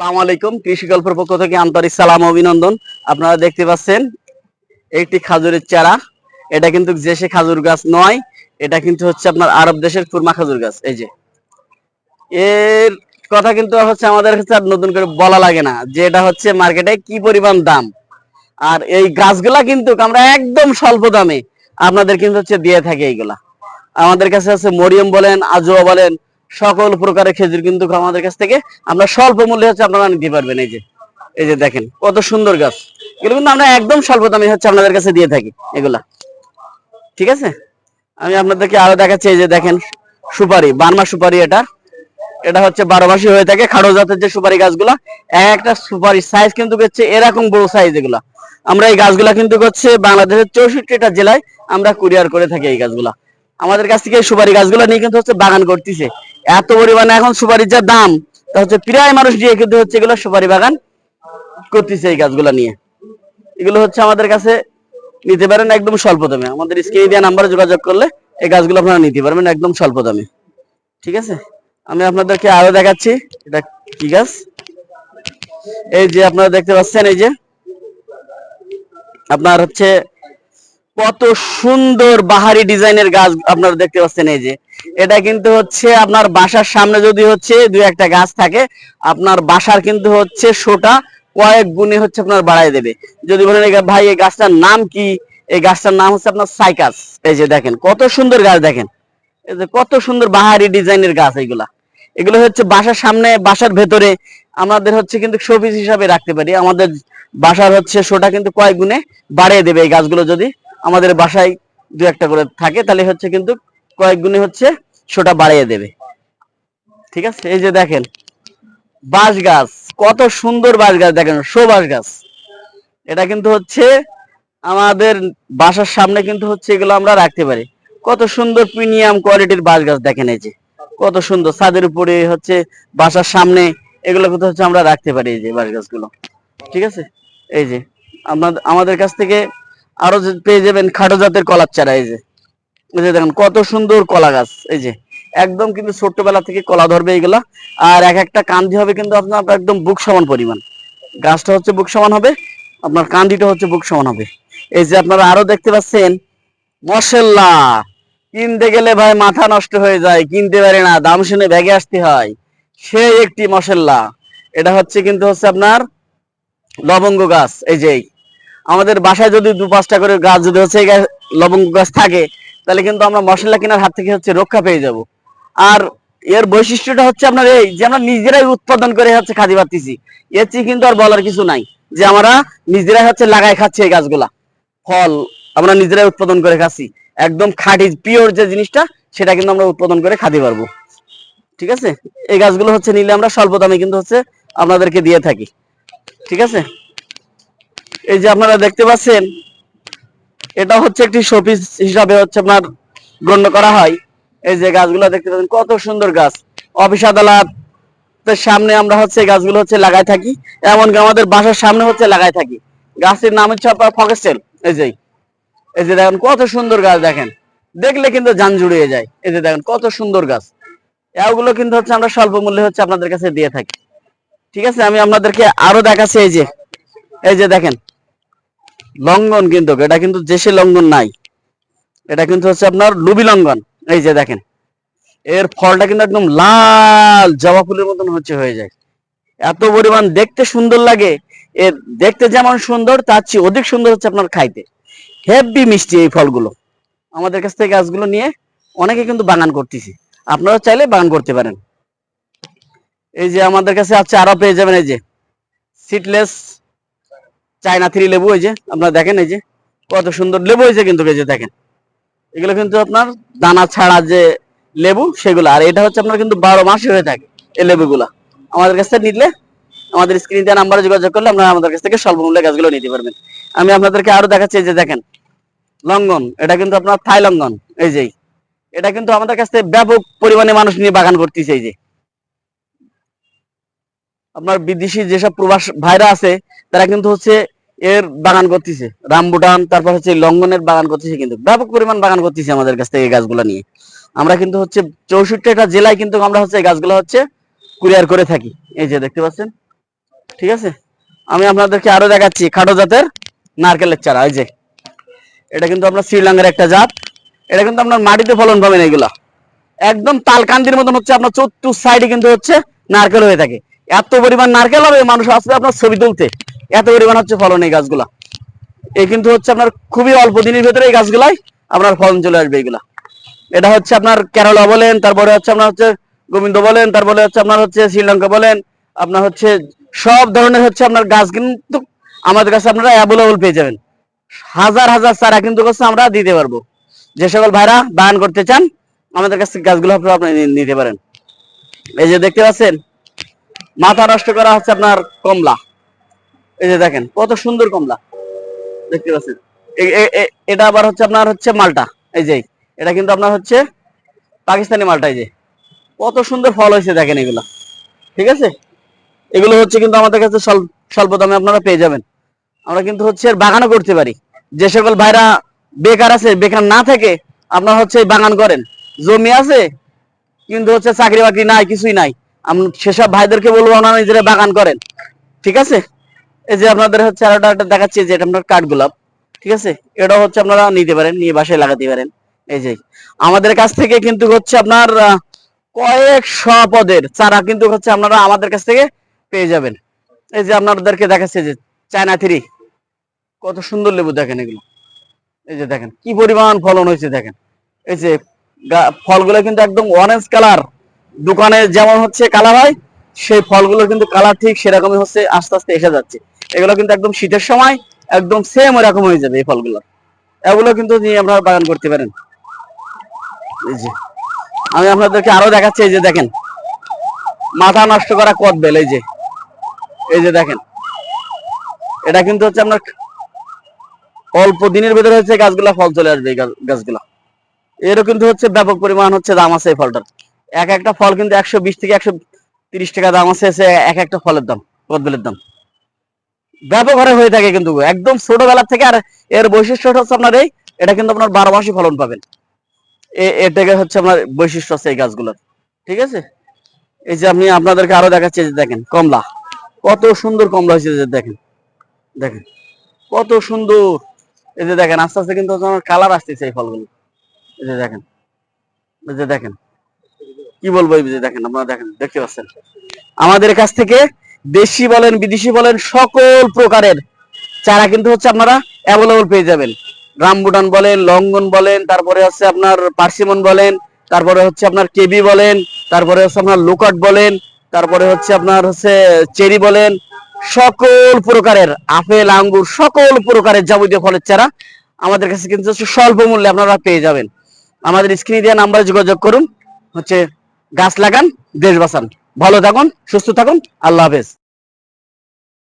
আলাইকুম, কৃষি গল্পের পক্ষ থেকে আন্তরিক সালাম অভিনন্দন। আপনারা দেখতে পাচ্ছেন, একটি খাজুরের চারা। এটা কিন্তু দেশে খাজুর গাছ নয়, এটা কিন্তু হচ্ছে আপনার আরব দেশের কুরমা খাজুর গাছ, এই যে। এর কথা কিন্তু হচ্ছে আমাদের কাছে আর নতুন করে বলা লাগে না, যে এটা হচ্ছে মার্কেটে কি পরিমাণ দাম। আর এই গাছগুলা কিন্তু আমরা একদম স্বল্প দামে আপনাদের কিন্তু হচ্ছে দিয়ে থাকি এইগুলা। আমাদের কাছে আছে মরিয়ম বলেন, আজোয়া বলেন সকল প্রকারের খেজুর কিন্তু আমাদের কাছ থেকে আমরা স্বল্প মূল্যে হচ্ছে আপনারা নিতে পারবেন, এই যে এই যে দেখেন, কত সুন্দর গাছ। এগুলো কিন্তু আমরা একদম স্বল্প দামে হচ্ছে আপনাদের কাছে দিয়ে থাকি, এগুলা। ঠিক আছে? আমি আপনাদেরকে আরও দেখাচ্ছি, এই যে দেখেন, সুপারি, বার্মা সুপারি এটা। এটা হচ্ছে বারো মাসি হয়ে থাকে, খাড়ো জাতের যে সুপারি গাছগুলা এক একটা সুপারি সাইজ কিন্তু হচ্ছে এরকম বড় সাইজ এগুলা। আমরা এই গাছগুলা কিন্তু হচ্ছে বাংলাদেশের চৌষট্টিটা জেলায় আমরা কুরিয়ার করে থাকি এই গাছগুলা। আমাদের কাছ থেকে সুপারি গাছগুলো নিয়ে কিন্তু হচ্ছে বাগান করতেছে। এত পরিমাণে এখন সুপারির যা দাম, তা হচ্ছে প্রায় মানুষ দিয়ে কিন্তু হচ্ছে এগুলো সুপারি বাগান করতেছে এই গাছগুলা নিয়ে। এগুলো হচ্ছে আমাদের কাছে নিতে পারেন একদম স্বল্প দামে। আমাদের স্ক্রিনে দেওয়া নাম্বারে যোগাযোগ করলে এই গাছগুলো আপনারা নিতে পারবেন একদম স্বল্প দামে। ঠিক আছে? আমি আপনাদেরকে আরও দেখাচ্ছি এটা কি গাছ। এই যে আপনারা দেখতে পাচ্ছেন, এই যে আপনার হচ্ছে কত সুন্দর বাহারি ডিজাইনের গাছ আপনারা দেখতে পাচ্ছেন, এই যে। এটা কিন্তু হচ্ছে আপনার বাসার সামনে যদি হচ্ছে দুই একটা গাছ থাকে, আপনার বাসার কিন্তু হচ্ছে শোটা কয়েক গুণে হচ্ছে আপনার বাড়াই দেবে। যদি বলেন ভাই, এই গাছটার নাম কি? এই গাছটার নাম হচ্ছে আপনার সাইকাস। এই যে দেখেন, কত সুন্দর গাছ দেখেন। এই যে কত সুন্দর বাহারি ডিজাইনের গাছ এইগুলা এগুলো হচ্ছে বাসার সামনে, বাসার ভেতরে আমাদের হচ্ছে কিন্তু শোপিস হিসাবে রাখতে পারি। আমাদের বাসার হচ্ছে শোটা কিন্তু কয়েক গুণে বাড়িয়ে দেবে এই গাছগুলো যদি আমাদের বাসায় দু একটা করে থাকে, তাহলে হচ্ছে কিন্তু কয়েক গুণে হচ্ছে শোটা বাড়িয়ে দেবে। ঠিক আছে? এই যে দেখেন বাঁশ গাছ কত সুন্দর বাঁশ গাছ দেখেন শো বাঁশ গাছ। এটা কিন্তু হচ্ছে আমাদের বাসার সামনে কিন্তু হচ্ছে এগুলো আমরা রাখতে পারি। কত সুন্দর প্রিমিয়াম কোয়ালিটির বাঁশ গাছ দেখেন এই যে। কত সুন্দর, ছাদের উপরে হচ্ছে বাসার সামনে এগুলো কিন্তু হচ্ছে আমরা রাখতে পারি এই যে বাঁশ গাছগুলো ঠিক আছে? এই যে আপনাদের আমাদের কাছ থেকে আরও পেয়ে যাবেন খাটো জাতের কলার চারা এই যে। এই যে দেখেন, কত সুন্দর কলা গাছ, এই যে। একদম কিন্তু ছোট্টবেলা থেকে কলা ধরবে এইগুলা আর এক একটা কান্দি হবে কিন্তু আপনার একদম বুক সমান পরিমাণ। গাছটা হচ্ছে বুক সমান হবে, আপনার কান্দিটা হচ্ছে বুক সমান হবে। এই যে আপনারা আরও দেখতে পাচ্ছেন মশলা কিনতে গেলে ভাই মাথা নষ্ট হয়ে যায়, কিনতে পারে না, দাম শুনে ব্যাগে আসতে হয়। সেই একটি মশলা এটা হচ্ছে কিন্তু হচ্ছে আপনার লবঙ্গ গাছ, এই যে আমাদের বাসায় যদি দু পাঁচটা করে গাছ যদি হচ্ছে লবঙ্গ গাছ থাকে, তাহলে কিন্তু আমরা মশলা কেনার হাত থেকে হচ্ছে রক্ষা পেয়ে যাব। আর এর বৈশিষ্ট্যটা হচ্ছে আপনার এই যে আমরা নিজেরাই উৎপাদন করে হচ্ছে খাদি পাচ্ছি এর চেয়ে কিন্তু আর বলার কিছু নাই। যে আমরা নিজেরাই হচ্ছে লাগাই খাচ্ছি এই গাছগুলা। ফল আমরা নিজেরাই উৎপাদন করে খাচ্ছি। একদম খাঁটি পিওর যে জিনিসটা, সেটা কিন্তু আমরা উৎপাদন করে খাতে পারব ঠিক আছে? এই গাছগুলো হচ্ছে নিলে আমরা স্বল্প দামে কিন্তু হচ্ছে আপনাদেরকে দিয়ে থাকি। ঠিক আছে? এই যে আপনারা দেখতে পাচ্ছেন, এটা হচ্ছে একটি শোপিস হিসাবে হচ্ছে আপনার গণ্য করা হয়। এই যে গাছগুলো দেখতে পাচ্ছেন, কত সুন্দর গাছ। অফিস আদালত সামনে আমরা হচ্ছে গাছগুলো হচ্ছে লাগাই থাকি, এমনকি আমাদের বাসার সামনে হচ্ছে লাগাই থাকি। গাছের নাম হচ্ছে আপনার ফকেস্টেল। এই যে এই যে দেখেন, কত সুন্দর গাছ দেখেন। দেখলে কিন্তু যান জুড়িয়ে যায়। এই যে দেখেন, কত সুন্দর গাছ। এগুলো কিন্তু হচ্ছে আমরা স্বল্প মূল্যে হচ্ছে আপনাদের কাছে দিয়ে থাকি। ঠিক আছে, আমি আপনাদেরকে আরও দেখাচ্ছি এই যে এই যে দেখেন। লঙ্ঘন কিন্তু, এটা কিন্তু দেশে লঙ্ঘন নাই। এটা কিন্তু হচ্ছে আপনার লুবি লঙ্ঘন এই যে দেখেন, এর ফলটা কিন্তু একদম লাল জবা ফুলের মতন হচ্ছে, হয়ে যায়। এত পরিমাণ দেখতে সুন্দর লাগে। এর দেখতে যেমন সুন্দর, তার চেয়ে অধিক সুন্দর হচ্ছে আপনার খাইতে। হেভি মিষ্টি এই ফলগুলো। আমাদের কাছ থেকে গাছগুলো নিয়ে অনেকে কিন্তু বাগান করতেছে। আপনারা চাইলে বাগান করতে পারেন। এই যে আমাদের কাছে আছে আরও পেয়ে যাবেন এই যে সিটলেস চায়না থ্রি লেবু, এই যে আপনারা দেখেন এই যে, কত সুন্দর লেবু হয়েছে কিন্তু এই যে দেখেন। এগুলো কিন্তু আপনার দানা ছাড়া যে লেবু সেগুলো, আর এটা হচ্ছে আপনার কিন্তু বারো মাসই হয়ে থাকে এই লেবুগুলা। আমাদের কাছ থেকে নিলে, আমাদের স্ক্রিন দেওয়া নাম্বারে যোগাযোগ করলে আপনারা আমাদের কাছ থেকে স্বল্প মূল্যে গাছগুলো নিতে পারবেন। আমি আপনাদেরকে আরও দেখাচ্ছি যে দেখেন লঙ্ঘন এটা কিন্তু আপনার থাই লঙ্ঘন এই যে, এটা কিন্তু আমাদের কাছ থেকে ব্যাপক পরিমাণে মানুষ নিয়ে বাগান করতেছে এই যে। আপনার বিদেশি যেসব প্রবাস ভাইরা আছে, তারা কিন্তু হচ্ছে এর বাগান করতেছে। রামবুটান, তারপর হচ্ছে লঙ্গনের বাগান করতেছে কিন্তু। ব্যাপক পরিমাণ বাগান করতেছে আমাদের কাছ থেকে গাছগুলো নিয়ে। আমরা কিন্তু হচ্ছে চৌষট্টিটা জেলায় কিন্তু আমরা হচ্ছে এই গাছগুলো হচ্ছে কুরিয়ার করে থাকি। এই যে দেখতে পাচ্ছেন? ঠিক আছে? আমি আপনাদেরকে আরও দেখাচ্ছি খাটো জাতের নারকেলের চারা, এই যে। এটা কিন্তু আপনার শ্রীলঙ্কার একটা জাত। এটা কিন্তু আপনার মাটিতে ফলন পাবেন এগুলা। একদম তালকান্দির মতন হচ্ছে আপনার চতুর সাইডে কিন্তু হচ্ছে নারকেল হয়ে থাকে। এত পরিমাণ নারকেল হবে, মানুষ আসবে আপনার ছবি তুলতে। এত পরিমাণ হচ্ছে ফলন এই গাছগুলা। এই কিন্তু হচ্ছে আপনার খুবই অল্প দিনের ভেতরে এই গাছগুলাই আপনার ফলন চলে আসবে এগুলা। এটা হচ্ছে আপনার কেরালা বলেন, তারপরে হচ্ছে আপনার হচ্ছে গোবিন্দ বলেন, তারপরে হচ্ছে আপনার হচ্ছে শ্রীলঙ্কা বলেন, আপনার হচ্ছে সব ধরনের হচ্ছে আপনার গাছ কিন্তু আমাদের কাছে আপনারা অ্যাভেলেবল পেয়ে যাবেন। হাজার হাজার চারা কিন্তু হচ্ছে আমরা দিতে পারব। যে সকল ভাইরা বাগান করতে চান, আমাদের কাছে গাছগুলো আপনারা আপনি নিতে পারেন। এই যে দেখতে পাচ্ছেন মাথা নষ্ট করা হচ্ছে আপনার কমলা। এই যে দেখেন, কত সুন্দর কমলা। দেখতে পাচ্ছেন? এটা আবার হচ্ছে আপনার হচ্ছে মালটা। এই যে, এটা কিন্তু আপনার হচ্ছে পাকিস্তানি মালটা, এই যে। কত সুন্দর ফল হয়েছে, দেখেন এগুলা। ঠিক আছে? এগুলো হচ্ছে কিন্তু আমাদের কাছে স্বল্প দামে আপনারা পেয়ে যাবেন। আমরা কিন্তু হচ্ছে বাগানও করতে পারি। যে সকল ভাইরা বেকার আছে, বেকার না থেকে আপনার হচ্ছে বাগান করেন। জমি আছে, কিন্তু হচ্ছে চাকরি বাকরি নাই, কিছুই নাই। সেসব ভাইদেরকে বলব আপনারা নিজেরা বাগান করেন। ঠিক আছে? এই যে আপনাদের হচ্ছে আরেকটা একটা দেখাচ্ছি, যে এটা আপনার কাঠগোলাপ ঠিক আছে? এটা হচ্ছে আপনারা নিতে পারেন, নিয়ে বাসায় লাগাতে পারেন। এই যে, আমাদের কাছ থেকে কিন্তু হচ্ছে আপনার কয়েক পদের চারা কিন্তু হচ্ছে আপনারা আমাদের কাছ থেকে পেয়ে যাবেন। এই যে আপনাদেরকে দেখাচ্ছে যে চায়না থ্রি। কত সুন্দর লেবু দেখেন এগুলো। এই যে দেখেন, কি পরিমাণ ফলন হয়েছে দেখেন। এই যে ফলগুলো কিন্তু একদম অরেঞ্জ কালার দোকানে যেমন হচ্ছে কালার হয় সেই ফলগুলো কিন্তু কালার ঠিক সেরকমই হচ্ছে, আস্তে আস্তে এসে যাচ্ছে। এগুলো কিন্তু একদম শীতের সময় একদম সেম এরকম হয়ে যাবে এই ফলগুলো। এগুলো কিন্তু নিয়ে আপনারা বাগান করতে পারেন। এই যে, আমি আপনাদেরকে আরও দেখাচ্ছি, এই যে দেখেন। মাথা নষ্ট করা কদবেল এই যে এই যে দেখেন। এটা কিন্তু হচ্ছে আপনার অল্প দিনের ভিতরে হচ্ছে গাছগুলা ফল চলে আসবে এই গাছ- গাছগুলা। এরও কিন্তু হচ্ছে ব্যাপক পরিমাণ হচ্ছে দাম আছে এই ফলটার। এক একটা ফল কিন্তু একশো বিশ থেকে একশো তিরিশ টাকা দাম আছে এক একটা ফলের দাম, কদবেলের দাম। ব্যাপক হারে হয়ে থাকে কিন্তু, একদম ছোটবেলা থেকে আর এর বৈশিষ্ট্য হচ্ছে আপনার এই, এটা কিন্তু আপনার বারো মাসই ফলন পাবেন। এটাকে হচ্ছে আপনার বৈশিষ্ট্য আছে এই গাছগুলোর, ঠিক আছে? এই যে আমি আপনাদেরকে আরও দেখাচ্ছি যে দেখেন, কমলা। কত সুন্দর কমলা হয়েছে যে দেখেন। দেখেন, কত সুন্দর। এই যে দেখেন, আস্তে আস্তে কিন্তু কালার আসতেছে এই ফলগুলো। এই যে দেখেন, এই যে দেখেন। কি বলব এই দেখেন, আপনারা দেখেন, দেখতে পাচ্ছেন। আমাদের কাছ থেকে দেশি বলেন, বিদেশি বলেন, সকল প্রকারের চারা কিন্তু হচ্ছে আপনারা অ্যাভেলেবল পেয়ে যাবেন। রামবুটান বলেন, লঙ্গন বলেন, তারপরে হচ্ছে আপনার পার্সিমন বলেন, তারপরে হচ্ছে আপনার কেবি বলেন, তারপরে হচ্ছে আপনার লোকাট বলেন, তারপরে হচ্ছে আপনার হচ্ছে চেরি বলেন, সকল প্রকারের আপেল, আঙ্গুর, সকল প্রকারের যাবতীয় ফলের চারা আমাদের কাছে কিন্তু হচ্ছে স্বল্প মূল্যে আপনারা পেয়ে যাবেন। আমাদের স্ক্রিনে দেওয়া নাম্বারে যোগাযোগ করুন, হচ্ছে গাছ লাগান দেশ বাঁচান। ভালো থাকুন সুস্থ থাকুন আল্লাহ হাফেজ।